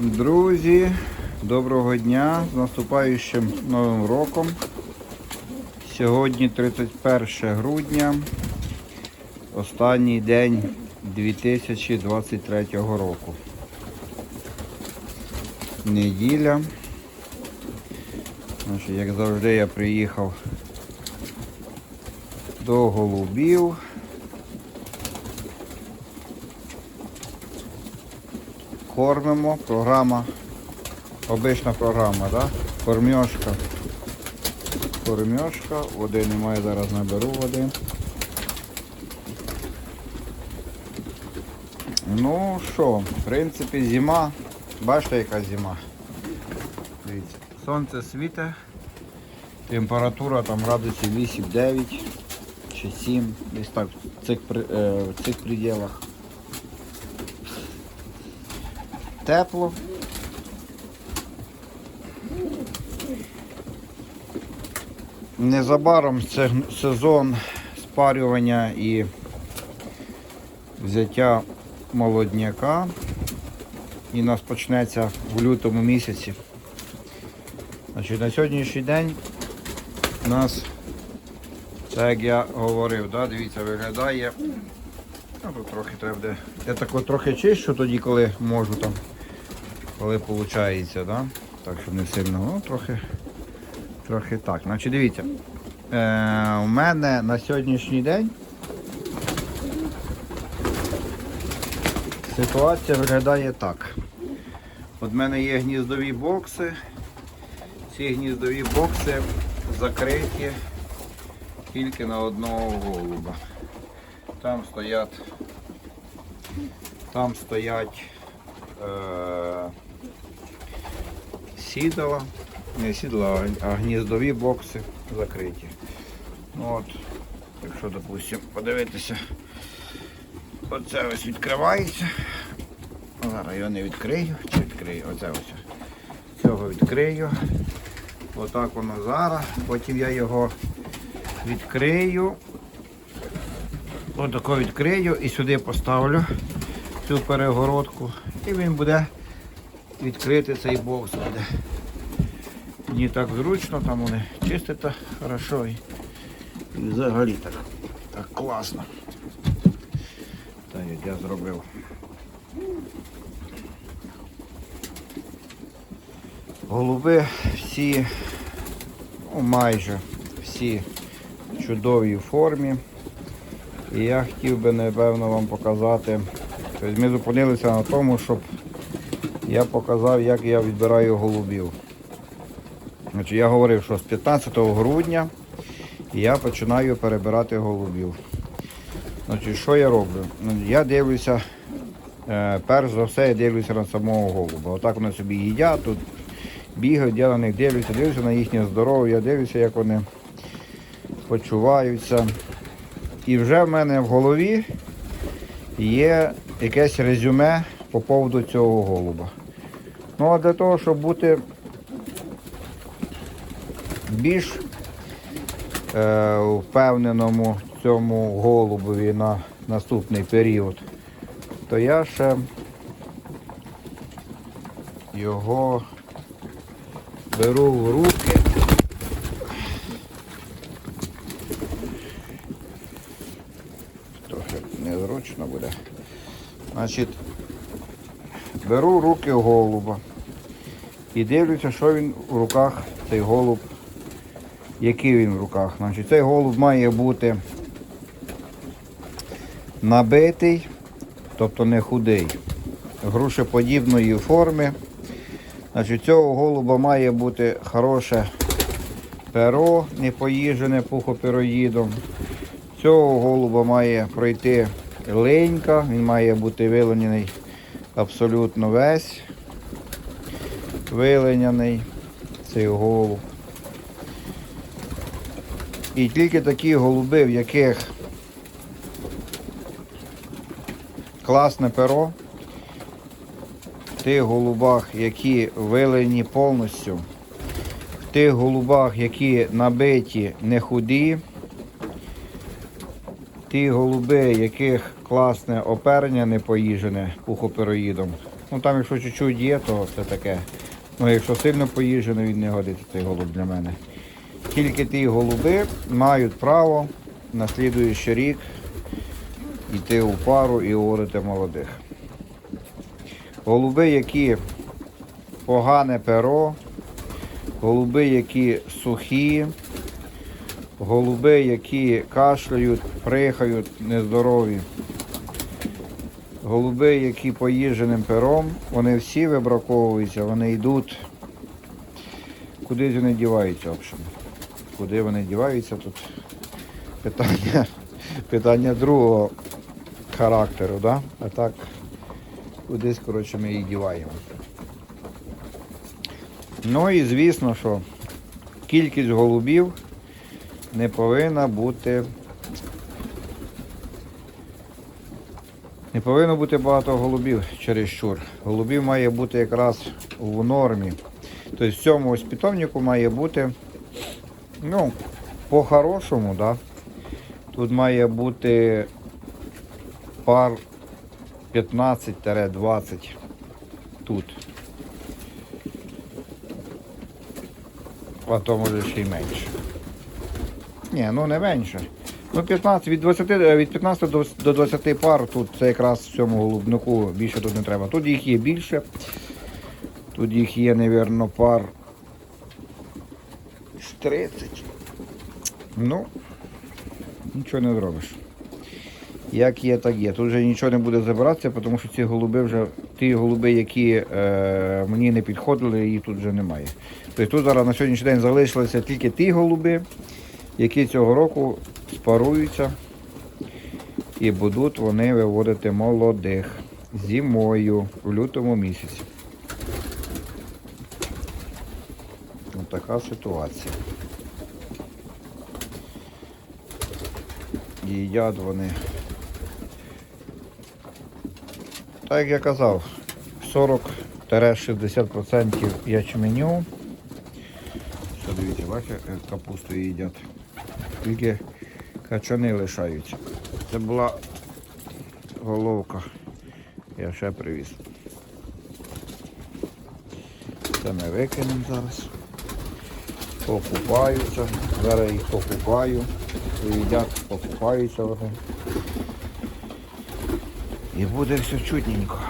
Друзі, доброго дня з наступаючим новим роком. Сьогодні 31 грудня, останній день 2023 року. Неділя. Як завжди, я приїхав до голубів. Кормимо, програма, обична програма, да? Кормьошка. Кормьошка, води немає, зараз наберу води. Ну що, в принципі, зима. Бачите, яка зима. Дивіться, сонце світе, температура там градусів 8-9 чи 7, десь так в цих, е, в цих пределах. Тепло. Незабаром це сезон спарювання і взяття молодняка. І у нас почнеться в лютому місяці. Значить, на сьогоднішній день у нас, так як я говорив, да, дивіться, виглядає. Ну, трохи треба. буде- Я так от трохи чищу тоді, коли можу там, коли виходить, да? так, щоб не сильно, ну, трохи, трохи так. Значить, дивіться, е, у мене на сьогоднішній день ситуація виглядає так. От в мене є гніздові бокси. Ці гніздові бокси закриті тільки на одного голуба. Там стоять, там стоять е, сідала, не сідала, а гніздові бокси закриті. Ну от, якщо, допустимо, подивитися, оце ось відкривається. Зараз його не відкрию, чи відкрию, оце ось. Цього відкрию. Отак воно зараз. Потім я його відкрию. Отако відкрию і сюди поставлю цю перегородку. І він буде відкрити цей бокс буде. Мені так зручно, там вони чиститься хорошо і, і взагалі так, так класно. Так як я зробив. Голуби всі, ну майже всі в чудовій формі. І я хотів би, напевно, вам показати. Тобто ми зупинилися на тому, щоб я показав, як я відбираю голубів. Значить, я говорив, що з 15 грудня я починаю перебирати голубів. Значить, що я роблю? Я дивлюся, е, перш за все, я дивлюся на самого голуба. Отак вони собі їдять, тут бігають, я на них дивлюся, дивлюся на їхнє здоров'я, дивлюся, як вони почуваються. І вже в мене в голові є якесь резюме по поводу цього голуба. Ну а для того, щоб бути більш е, впевненому цьому голубові на наступний період, то я ще його беру в руки. Трохи незручно буде. Значить, беру руки голуба і дивлюся, що він в руках, цей голуб, який він в руках. Значить, цей голуб має бути набитий, тобто не худий, грушеподібної форми. Значить, цього голуба має бути хороше перо, не поїжене пухопероїдом. Цього голуба має пройти линька, він має бути виленяний абсолютно весь. Виленяний цей голуб. І тільки такі голуби, в яких класне перо, в тих голубах, які вилені повністю, в тих голубах, які набиті, не худі, ті голуби, яких класне оперення не поїжене пухопероїдом, Ну там, якщо чуть-чуть є, то це таке. Ну, якщо сильно поїжджено, він не годиться цей голуб для мене. Тільки ті голуби мають право на слідуючий рік йти у пару і говорити молодих. Голуби, які погане перо, голуби, які сухі, голуби, які кашляють, прихають, нездорові. Голуби, які поїждженим пером, вони всі вибраковуються, вони йдуть. Куди вони діваються, в общем. Куди вони діваються, тут питання, питання другого характеру, да? а так кудись, коротше, ми їх діваємо. Ну і звісно, що кількість голубів не повинна бути. Не повинно бути багато голубів чересчур. Голубів має бути якраз в нормі. Тобто в цьому ось питомнику має бути, ну, по-хорошому, да? тут має бути пар 15-20 тут. А то може ще й менше. Ні, ну не менше. Ну 15, від 20, е, від 15 до, до 20 пар тут це якраз в цьому голубнику більше тут не треба. Тут їх є більше. Тут їх є, мабуть, пар з 30. Ну, нічого не зробиш. Як є, так є. Тут вже нічого не буде забиратися, тому що ці голуби вже, ті голуби, які е, мені не підходили, її тут вже немає. Тобто тут зараз на сьогоднішній день залишилися тільки ті голуби, які цього року спаруються і будуть вони виводити молодих зимою в лютому місяці. Ось така ситуація. Їдять вони. Так як я казав, 40-60% ячменю. Що дивіться, бачите, капусту їдять. Тільки качани лишаються. Це була головка. Я ще привіз. Це ми викинемо зараз. Покупаються. Зараз їх покупаю. Їдять, покупаються вони. І буде все чутненько.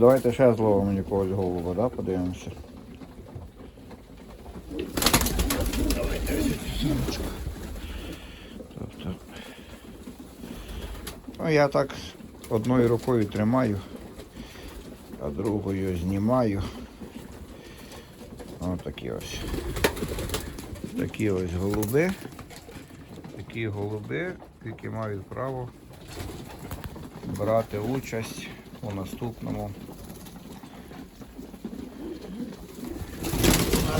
Давайте ще зловимо якогось голуба, да? подивимося. Давайте. Ну я так одною рукою тримаю, а другою знімаю. Ось такі ось. Такі ось голуби. Такі голуби, які мають право брати участь у наступному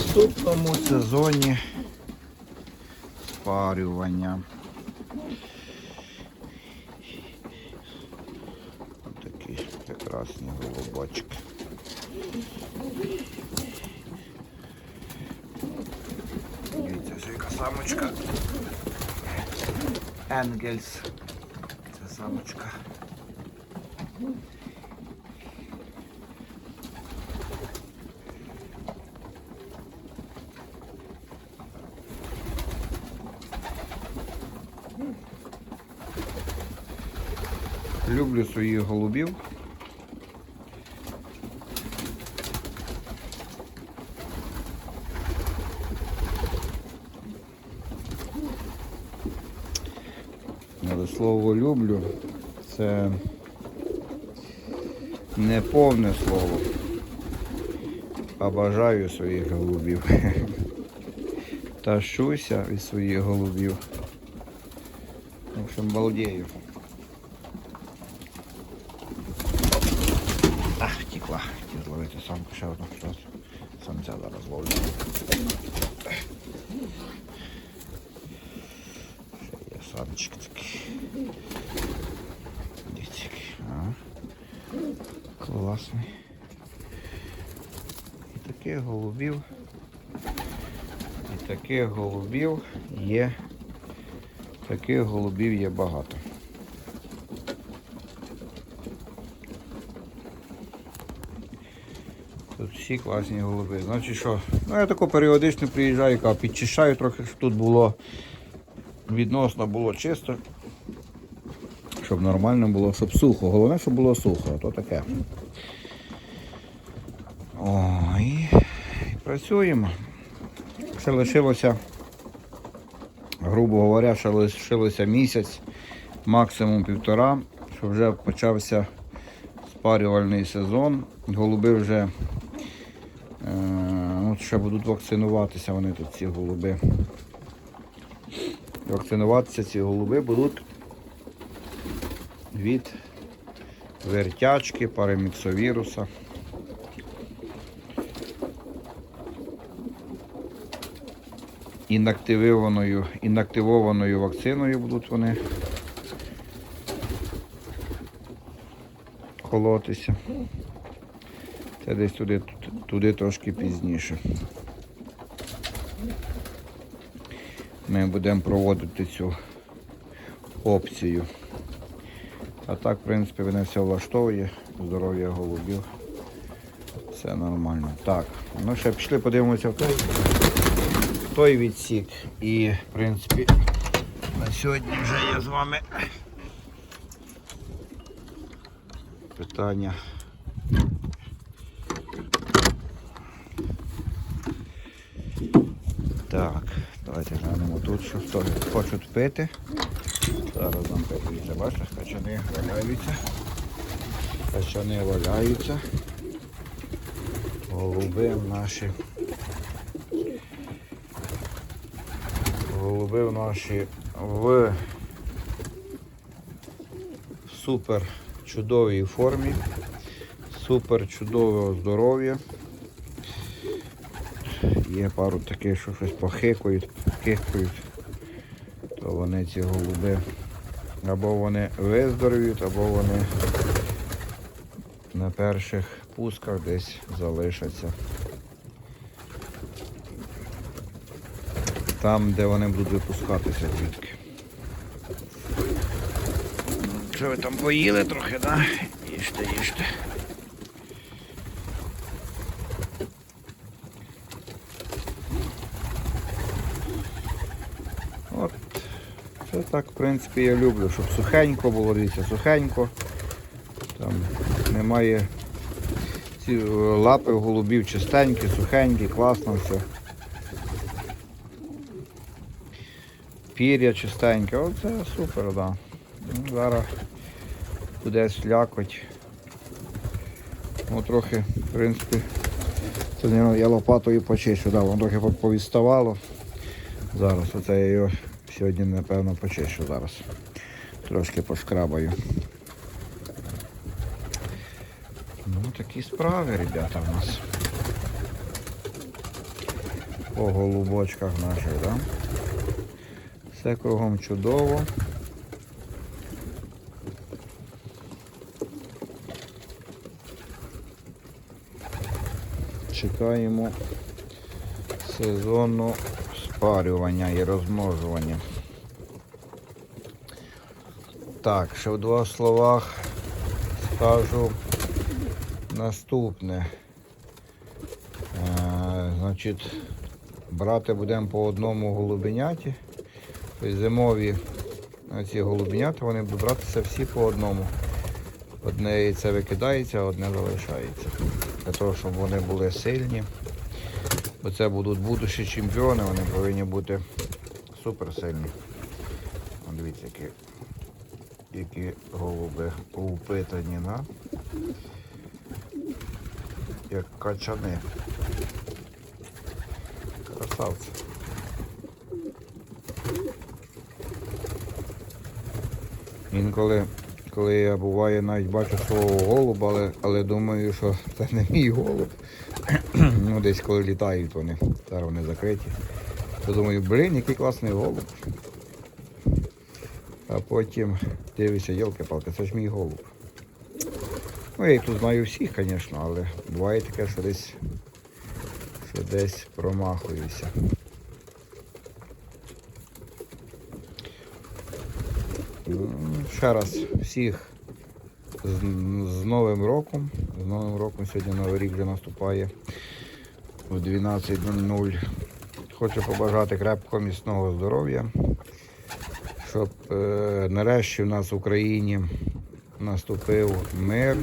наступному сезоні спарювання. Ось такі прекрасні голубочки. Дивіться, ось яка самочка. Енгельс. Це самочка. Люблю своїх голубів. Але слово люблю це не повне слово, а бажаю своїх голубів. Тащуся від своїх голубів. В общем, балдею. Самку ще одну. Щас Самця зараз ловлю. Ще є самчик такий. Який. Ага. Класний. І таких голубів. І таких голубів є Таких голубів є багато. Тут всі класні голуби. Значить що? Ну я тако періодично приїжджаю, кажу, підчищаю трохи, щоб тут було відносно було чисто. Щоб нормально було, щоб сухо. Головне, щоб було сухо, а то таке. О, і, працюємо. Ще лишилося, грубо говоря, ще лишилося місяць, максимум півтора, що вже почався спарювальний сезон. Голуби вже от ще будуть вакцинуватися вони тут, ці голуби. Вакцинуватися ці голуби будуть від вертячки, параміксовіруса. Інактивованою, інактивованою вакциною будуть вони колотися. Це десь туди, туди трошки пізніше. Ми будемо проводити цю опцію. А так, в принципі, мене все влаштовує. Здоров'я голубів. Все нормально. Так, ну ще пішли, подивимося в той, в той відсік. І, в принципі, на сьогодні вже я з вами питання. Так, давайте глянемо тут, що хто хочуть пити. Зараз нам подивіться, бачите, качани валяються. Качани валяються. Голуби наші. Голуби наші в супер чудовій формі, супер чудового здоров'я. Є пару таких, що щось похикують, кихкають, то вони ці голуби або вони виздоровіють, або вони на перших пусках десь залишаться. Там, де вони будуть випускатися тільки. Що ви там поїли трохи, да? Їжте, їжте. От, це так, в принципі, я люблю, щоб сухенько було, дивіться, сухенько. Там немає ці е, лапи голубів чистенькі, сухенькі, класно все. Пір'я чистеньке, оце супер, так. Да. Ну, зараз буде слякоть. Ну, трохи, в принципі, це я лопатою почищу, да, воно трохи повіставало. Зараз оце я його сьогодні, напевно, почищу зараз. Трошки пошкрабаю. Ну, такі справи, ребята, в нас. По голубочках наших, да? Все кругом чудово. Чекаємо сезону спарювання і розмножування. Так, ще в двох словах скажу наступне. Е, значить, брати будемо по одному голубеняті. Тобто зимові ці голубенята вони будуть братися всі по одному. Одне яйце викидається, а одне залишається. Для того, щоб вони були сильні. Бо це будуть будущі чемпіони, вони повинні бути суперсильні. Дивіться, які, які голуби упитані на як качани. Красавці. Інколи, коли я буває, навіть бачу свого голуба, але, але думаю, що це не мій голуб. Ну, десь коли літають вони, зараз вони закриті. То думаю, блін, який класний голуб. А потім дивишся, йолки-палки, це ж мій голуб. Ну, я їх тут знаю всіх, звісно, але буває таке, що десь, що десь промахуюся. Ще раз всіх з, з Новим роком. З Новим роком сьогодні Новий рік вже наступає о 12.00. Хочу побажати крепкого міцного здоров'я, щоб е, нарешті в нас в Україні наступив мир,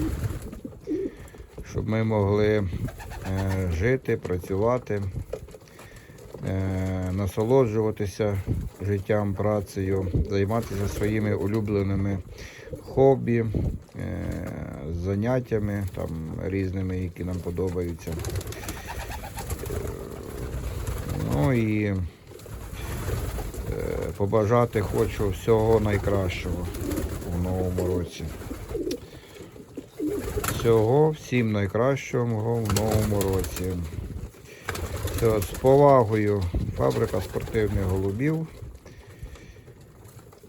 щоб ми могли е, жити, працювати, е, насолоджуватися життям, працею, займатися своїми улюбленими хобі, е, заняттями там, різними, які нам подобаються. Ну і е, побажати хочу всього найкращого у новому році. Всього всім найкращого в новому році. Все, з повагою фабрика спортивних голубів.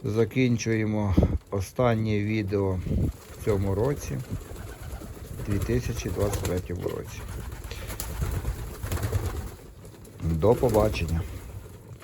Закінчуємо останнє відео в цьому році, 2023 році. До побачення.